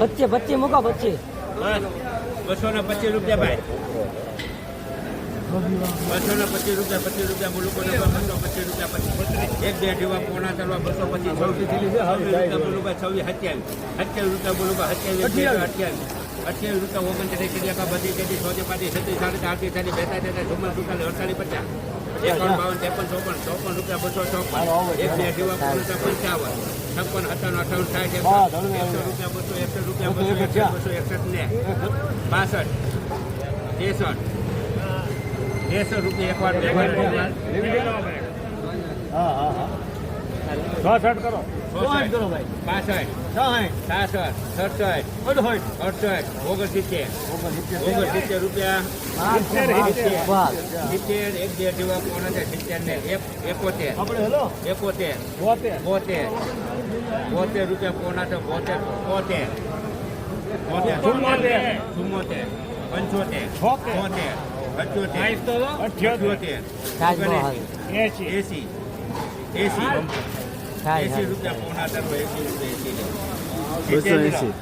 બચ્ચે બચ્ચે મૂકો બચ્ચે બસો. ને પચીસ રૂપિયા ભાઈ. બસો ને પચીસ રૂપિયા પચીસ રૂપિયા બોલું ને બસો પચીસ રૂપિયા પચીસ એક બે જેવા પોણા ચાલવા બસો પચીસ. છવ્વીસ છવ્વીસ રૂપિયા ભાઈ છવ્વીસ સત્યાવીસ. સત્યાવીસ રૂપિયા બોલુકા સત્યાવીસ અઠ્યાવીસ. અઠ્યાવીસ રૂપિયા ઓગણત્રીસ ત્રીજા બધી કેટલી સોજે પાટી સત્તી સાડી આઠી સાડી બેતાલીસ ચુમ્માલીસ સુડતાલીસ અડતાલીસ પચાસ. એકાવન બાવન ત્રેપન ચોપન ચોપન રૂપિયા બસો ચોપન. એક બે જેવા પોણા પંચાવન. છપ્પન સત્તાવન અઠાવન સાઠ એકસો રૂપિયા બસો એકસઠ રૂપિયા બસો એકસઠ બસો એકસઠ ને. બાસઠ ત્રેસઠ ત્રેસઠ રૂપિયા એકવાર બાસઠ સાસઠ. સડસઠ. અડસઠ. ઓગણસિત્તેર. ઓગણસિત્તેર. રૂપિયા. સિત્તેર એક બે જેવા કોણ છે સિત્તેર ને એકોતેર. એકોતેર. બોતેર. બોતેર. રૂપિયા કોના છે બોતેર બોતેર બોતેર ચુમ્મોતેર. ચુમ્મોતેર. પંચોતેર. છોતેર. અઠ્યોતેર અઠ્યોતેર. એસી. એસી. એસી. એસી. રૂપિયા પોણા એસી રૂપિયા એસી બસો એંસી